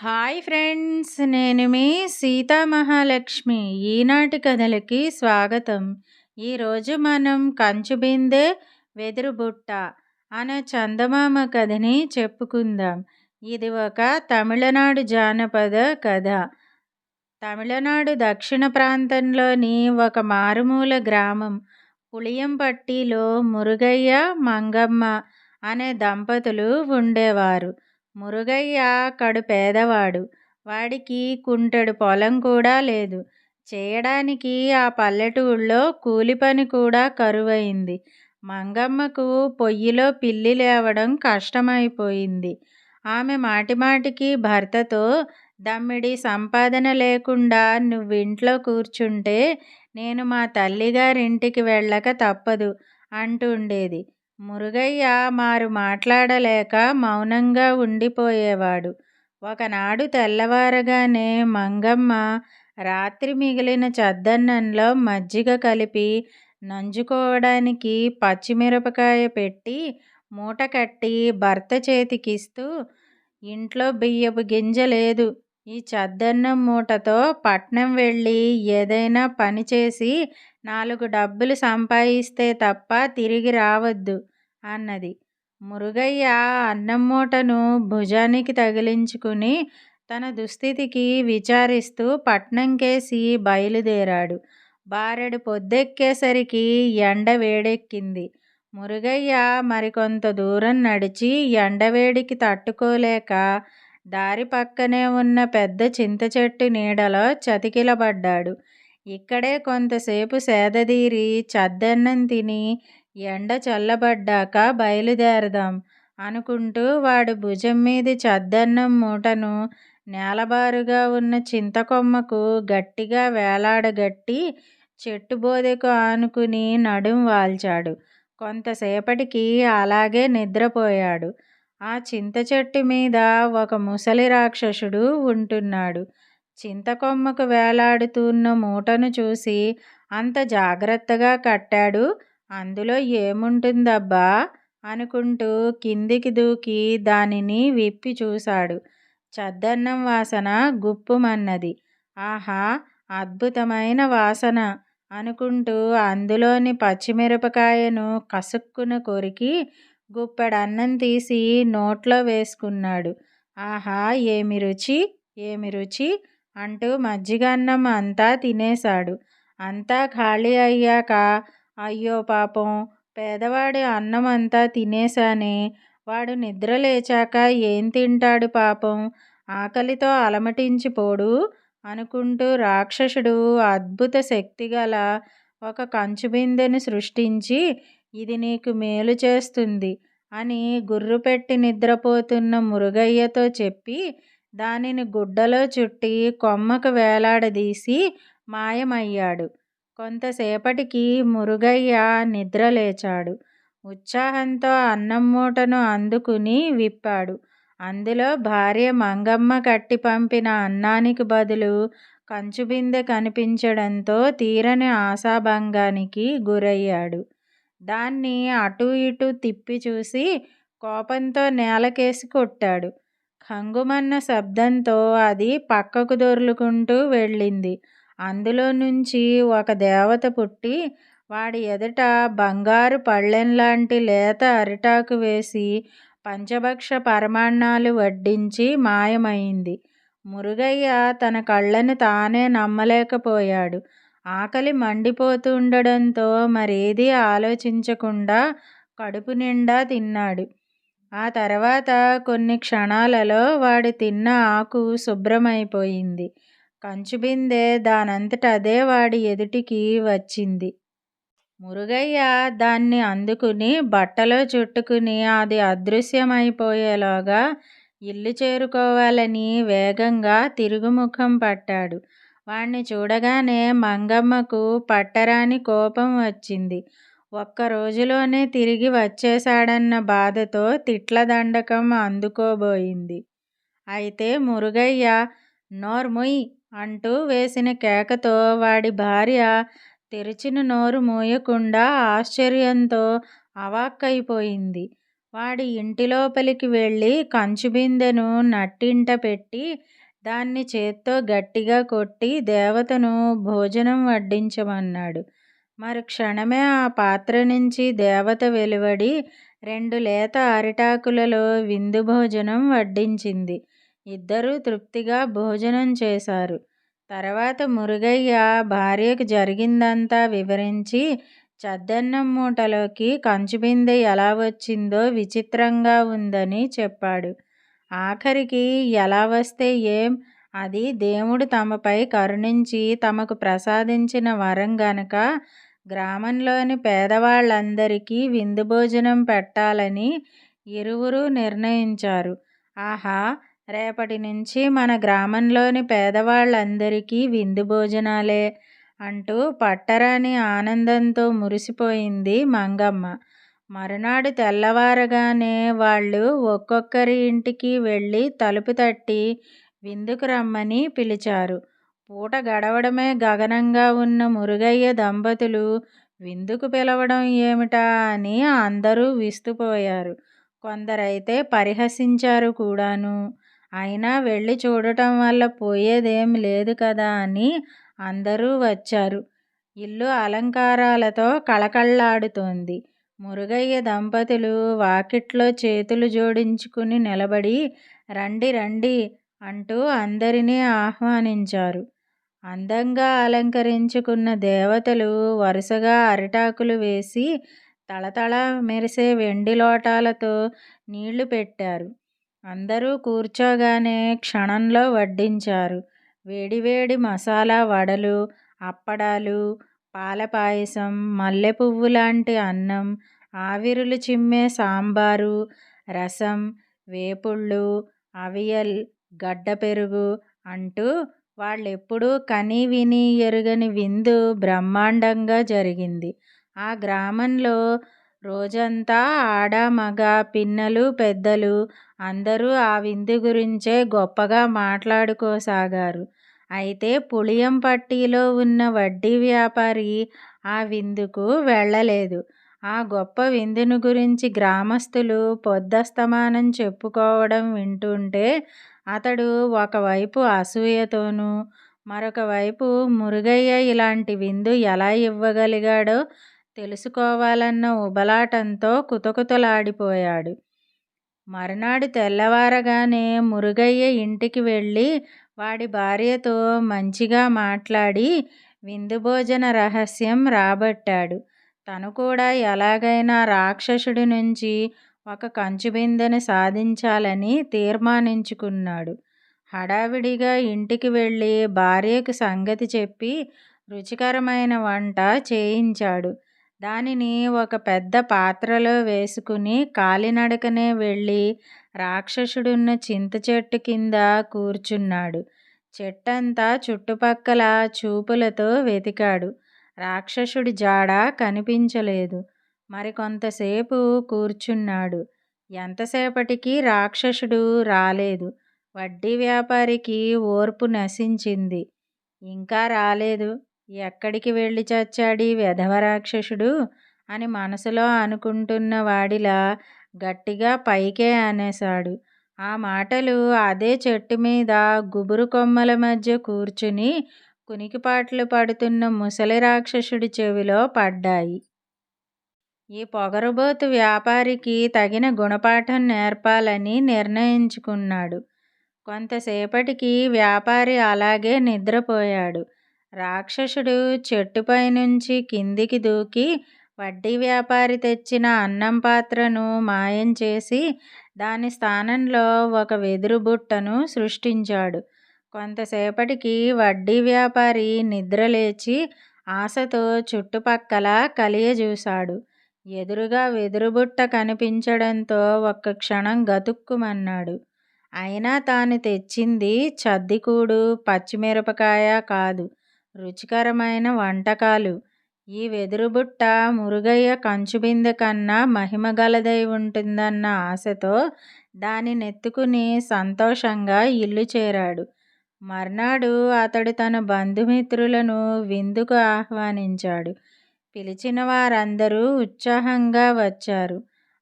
Hi friends నేను మీ సీతా మహాలక్ష్మి ఈనాటి కథలకి స్వాగతం. ఈరోజు మనం కంచుబిందె వెదురు బుట్ట అనే చందమామ కథని చెప్పుకుందాం. ఇది ఒక తమిళనాడు జానపద కథ. తమిళనాడు దక్షిణ ప్రాంతంలోని ఒక మారుమూల గ్రామం. పుളിయంపట్టిలో మురుగయ్య మంగమ్మ అనే దంపతులు ఉండేవారు. మురుగయ్య కడు పేదవాడు. వాడికి కుంటెడు పొలం కూడా లేదు. చేయడానికి ఆ పల్లెటూళ్ళో కూలి పని కూడా కరువైంది. మంగమ్మకు పొయ్యిలో పిల్లి లేవడం కష్టమైపోయింది. ఆమె మాటిమాటికి భర్తతో దమ్మిడి సంపాదన లేకుండా నువ్వింట్లో కూర్చుంటే నేను మా తల్లిగారింటికి వెళ్ళక తప్పదు అంటుండేది మురుగయ్య మారు మాట్లాడలేక మౌనంగా ఉండిపోయేవాడు. ఒకనాడు తెల్లవారగానే మంగమ్మ రాత్రి మిగిలిన చద్దన్నంలో మజ్జిగ కలిపి నంజుకోవడానికి పచ్చిమిరపకాయ పెట్టి మూట కట్టి భర్త చేతికిస్తూ ఇంట్లో బియ్యపు గింజ లేదు. ఈ చద్దన్నం మూటతో పట్నం వెళ్ళి ఏదైనా పని చేసి నాలుగు డబ్బులు సంపాదిస్తే తప్ప తిరిగి రావద్దు అన్నది. మురుగయ్య అన్నం మూటను భుజానికి తగిలించుకుని తన దుస్థితికి విచారిస్తూ పట్నం కేసి బయలుదేరాడు. బారెడు పొద్దెక్కేసరికి ఎండ వేడెక్కింది. మురుగయ్య మరికొంత దూరం నడిచి ఎండవేడికి తట్టుకోలేక దారి పక్కనే ఉన్న పెద్ద చింత చెట్టు నీడలో చతికిలబడ్డాడు. ఇక్కడే కొంతసేపు సేదదీరి చద్దన్నం తిని ఎండ చల్లబడ్డాక బయలుదేరదాం అనుకుంటూ వాడు భుజం మీది చద్దన్నం మూటను నేలబారుగా ఉన్న చింతకొమ్మకు గట్టిగా వేలాడగట్టి చెట్టు బోదెకు ఆనుకుని నడుం వాల్చాడు. కొంతసేపటికి అలాగే నిద్రపోయాడు. ఆ చింత చెట్టు మీద ఒక ముసలి రాక్షసుడు ఉంటున్నాడు. చింతకొమ్మకు వేలాడుతున్న మూటను చూసి అంత జాగ్రత్తగా కట్టాడు. అందులో ఏముంటుందబ్బా? అనుకుంటూ కిందికి దూకి దానిని విప్పి చూశాడు. చద్దన్నం వాసన గుప్పుమన్నది. ఆహా అద్భుతమైన వాసన అనుకుంటూ అందులోని పచ్చిమిరపకాయను కసుక్కున కొరికి గుప్పెడన్నం తీసి నోట్లో వేసుకున్నాడు. ఆహా ఏమి రుచి? ఏమి రుచి? అంటూ మజ్జిగన్నం అంతా తినేశాడు. అంతా ఖాళీ అయ్యాక అయ్యో పాపం పేదవాడి అన్నం అంతా తినేశానే. వాడు నిద్ర లేచాక ఏం తింటాడు పాపం? ఆకలితో అలమటించిపోడు అనుకుంటూ రాక్షసుడు అద్భుత శక్తి గల ఒక కంచు బిందెను సృష్టించి ఇది నీకు మేలు చేస్తుంది అని గుర్రు పెట్టి నిద్రపోతున్న మురుగయ్యతో చెప్పి దానిని గుడ్డలో చుట్టి కొమ్మకు వేలాడదీసి మాయమయ్యాడు. కొంతసేపటికి మురుగయ్య నిద్రలేచాడు. ఉత్సాహంతో అన్నం మూటను అందుకుని విప్పాడు. అందులో భార్య మంగమ్మ కట్టి పంపిన అన్నానికి బదులు కంచుబిందె కనిపించడంతో తీరని ఆశాభంగానికి గురయ్యాడు. దాన్ని అటూ ఇటూ తిప్పి చూసి కోపంతో నేలకేసి కొట్టాడు. హంగుమన్న శబ్దంతో అది పక్కకు దొర్లుకుంటూ వెళ్ళింది. అందులో నుంచి ఒక దేవత పుట్టి వాడి ఎదుట బంగారు పళ్ళెంలాంటి లేత అరిటాకు వేసి పంచభక్ష పరమాన్నాలు వడ్డించి మాయమైంది. మురుగయ్య తన కళ్ళను తానే నమ్మలేకపోయాడు. ఆకలి మండిపోతుండడంతో మరేదీ ఆలోచించకుండా కడుపు నిండా తిన్నాడు. ఆ తర్వాత కొన్ని క్షణాలలో వాడు తిన్న ఆకు శుభ్రమైపోయింది. కంచుబిందె దానంతట అదే వాడి ఎదుటికి వచ్చింది. మురుగయ్య దాన్ని అందుకుని బట్టలో చుట్టుకుని అది అదృశ్యమైపోయేలోగా ఇల్లు చేరుకోవాలని వేగంగా తిరుగుముఖం పట్టాడు. వాణ్ణి చూడగానే మంగమ్మకు పట్టరాని కోపం వచ్చింది. ఒక్క రోజులోనే తిరిగి వచ్చేశాడన్న బాధతో తిట్ల దండకం అందుకోబోయింది. అయితే మురుగయ్య నోర్ముయ్ అంటూ వేసిన కేకతో వాడి భార్య తెరిచిన నోరు మూయకుండా ఆశ్చర్యంతో అవాక్కైపోయింది. వాడి ఇంటి లోపలికి వెళ్ళి కంచు బిందెను నట్టింట పెట్టి దాన్ని చేత్తో గట్టిగా కొట్టి దేవతను భోజనం వడ్డించమన్నాడు. మరి క్షణమే ఆ పాత్ర నుంచి దేవత వెలువడి రెండు లేత అరిటాకులలో విందు భోజనం వడ్డించింది. ఇద్దరూ తృప్తిగా భోజనం చేశారు. తర్వాత మురుగయ్య భార్యకు జరిగిందంతా వివరించి చద్దన్నం మూటలోకి కంచుబిందె ఎలా వచ్చిందో విచిత్రంగా ఉందని చెప్పాడు. ఆఖరికి ఎలా వస్తే ఏం? అది దేవుడు తమపై కరుణించి తమకు ప్రసాదించిన వరం గనక గ్రామంలోని పేదవాళ్ళందరికీ విందు భోజనం పెట్టాలని ఇరువురు నిర్ణయించారు. ఆహా రేపటి నుంచి మన గ్రామంలోని పేదవాళ్ళందరికీ విందు భోజనాలే అంటూ పట్టరాని ఆనందంతో మురిసిపోయింది మంగమ్మ. మరునాడు తెల్లవారగానే వాళ్ళు ఒక్కొక్కరి ఇంటికి వెళ్ళి తలుపు తట్టి విందుకు రమ్మని పిలిచారు. పూట గడవడమే గగనంగా ఉన్న మురుగయ్య దంపతులు విందుకు పిలవడం ఏమిటా అని అందరూ విస్తుపోయారు. కొందరైతే పరిహసించారు కూడాను. అయినా వెళ్ళి చూడటం వల్ల పోయేదేం లేదు కదా అని అందరూ వచ్చారు. ఇల్లు అలంకారాలతో కళకళ్ళాడుతోంది మురుగయ్య దంపతులు వాకిట్లో చేతులు జోడించుకుని నిలబడి రండి రండి అంటూ అందరినీ ఆహ్వానించారు. అందంగా అలంకరించుకున్న దేవతలు వరుసగా అరిటాకులు వేసి తళతళ మెరిసే వెండి లోటాలతో నీళ్ళు పెట్టారు. అందరూ కూర్చోగానే క్షణంలో వడ్డించారు. వేడివేడి మసాలా వడలు అప్పడాలు పాల పాయసం మల్లెపువ్వు లాంటి అన్నం ఆవిరులు చిమ్మే సాంబారు రసం వేపుళ్ళు అవియల్ గడ్డ పెరుగు అంటూ వాళ్ళెప్పుడూ కని విని ఎరుగని విందు బ్రహ్మాండంగా జరిగింది. ఆ గ్రామంలో రోజంతా ఆడ మగ పిన్నలు పెద్దలు అందరూ ఆ విందు గురించే గొప్పగా మాట్లాడుకోసాగారు. అయితే పుളിయంపట్టిలో ఉన్న వడ్డీ వ్యాపారి ఆ విందుకు వెళ్ళలేదు. ఆ గొప్ప విందును గురించి గ్రామస్తులు పొద్దస్తమానం చెప్పుకోవడం వింటుంటే అతడు ఒకవైపు అసూయతోనూ మరొక వైపు మురుగయ్య ఇలాంటి విందు ఎలా ఇవ్వగలిగాడో తెలుసుకోవాలన్న ఉబలాటంతో కుతకుతలాడిపోయాడు. మరునాడు తెల్లవారగానే మురుగయ్య ఇంటికి వెళ్ళి వాడి భార్యతో మంచిగా మాట్లాడి విందు భోజన రహస్యం రాబట్టాడు. తను కూడా ఎలాగైనా రాక్షసుడి నుంచి ఒక కంచు బిందెను సాధించాలని తీర్మానించుకున్నాడు. హడావిడిగా ఇంటికి వెళ్ళి భార్యకు సంగతి చెప్పి రుచికరమైన వంట చేయించాడు. దానిని ఒక పెద్ద పాత్రలో వేసుకుని కాలినడకనే వెళ్ళి రాక్షసుడున్న చింత చెట్టు కింద కూర్చున్నాడు. చెట్టంతా చుట్టుపక్కల చూపులతో వెతికాడు. రాక్షసుడి జాడ కనిపించలేదు. మరికొంతసేపు కూర్చున్నాడు. ఎంతసేపటికి రాక్షసుడు రాలేదు. వడ్డీ వ్యాపారికి ఓర్పు నశించింది. ఇంకా రాలేదు. ఎక్కడికి వెళ్ళి చచ్చాడీ వెధవరాక్షసుడు అని మనసులో అనుకుంటున్న వాడిలా గట్టిగా పైకే అనేశాడు. ఆ మాటలు అదే చెట్టు మీద గుబురు కొమ్మల మధ్య కూర్చుని కునికిపాట్లు పడుతున్న ముసలి రాక్షసుడి చెవిలో పడ్డాయి. ఈ పొగరుబోతు వ్యాపారికి తగిన గుణపాఠం నేర్పాలని నిర్ణయించుకున్నాడు. కొంతసేపటికి వ్యాపారి అలాగే నిద్రపోయాడు. రాక్షసుడు చెట్టుపై నుంచి కిందికి దూకి వడ్డీ వ్యాపారి తెచ్చిన అన్నం పాత్రను మాయం చేసి దాని స్థానంలో ఒక వెదురు బుట్టను సృష్టించాడు. కొంతసేపటికి వడ్డీ వ్యాపారి నిద్రలేచి ఆశతో చుట్టుపక్కల కలియజూశాడు. ఎదురుగా వెదురుబుట్ట కనిపించడంతో ఒక్క క్షణం గతుక్కుమన్నాడు. అయినా తాను తెచ్చింది చద్దికూడు పచ్చిమిరపకాయ కాదు రుచికరమైన వంటకాలు. ఈ వెదురుబుట్ట మురుగయ్య కంచుబిందె కన్నా మహిమగలదై ఉంటుందన్న ఆశతో దానినెత్తుకుని సంతోషంగా ఇల్లు చేరాడు. మర్నాడు అతడు తన బంధుమిత్రులను విందుకు ఆహ్వానించాడు. పిలిచిన వారందరూ ఉత్సాహంగా వచ్చారు.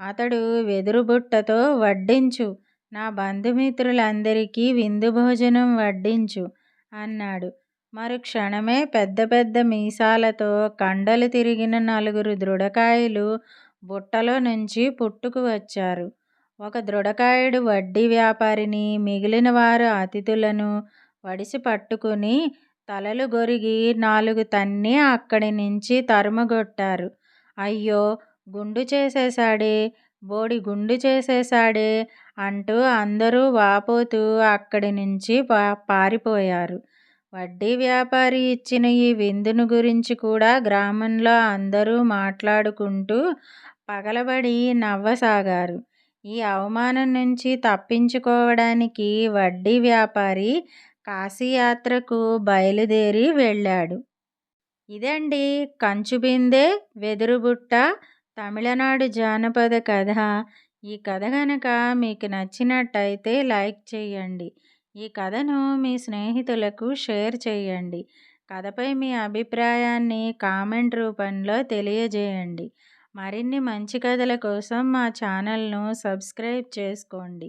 అతడు వెదురు బుట్టతో వడ్డించు నా బంధుమిత్రులందరికీ విందు భోజనం వడ్డించు అన్నాడు. మరుక్షణమే పెద్ద పెద్ద మీసాలతో కండలు తిరిగిన నలుగురు దృఢకాయలు బుట్టలో నుంచి పుట్టుకు వచ్చారు. ఒక దృఢకాయుడు వడ్డీ వ్యాపారిని మిగిలిన వారు అతిథులను వడిసి పట్టుకుని తలలు గొరిగి నాలుగు తన్ని అక్కడి నుంచి తరుమగొట్టారు. అయ్యో గుండు చేసేశాడే బోడి గుండు చేసేశాడే అంటూ అందరూ వాపోతూ అక్కడి నుంచి పా పారిపోయారు. వడ్డీ వ్యాపారి ఇచ్చిన ఈ విందును గురించి కూడా గ్రామంలో అందరూ మాట్లాడుకుంటూ పగలబడి నవ్వసాగారు. ఈ అవమానం నుంచి తప్పించుకోవడానికి వడ్డీ వ్యాపారి కాశీయాత్రకు బయలుదేరి వెళ్ళాడు. ఇదండి కంచుబిందె వెదురుబుట్ట తమిళనాడు జానపద కథ. ఈ కథ కనుక మీకు నచ్చినట్టయితే లైక్ చేయండి. ఈ కథను మీ స్నేహితులకు షేర్ చేయండి. కథపై మీ అభిప్రాయాన్ని కామెంట్ రూపంలో తెలియజేయండి. మరిన్ని మంచి కథల కోసం మా ఛానల్ను సబ్స్క్రైబ్ చేసుకోండి.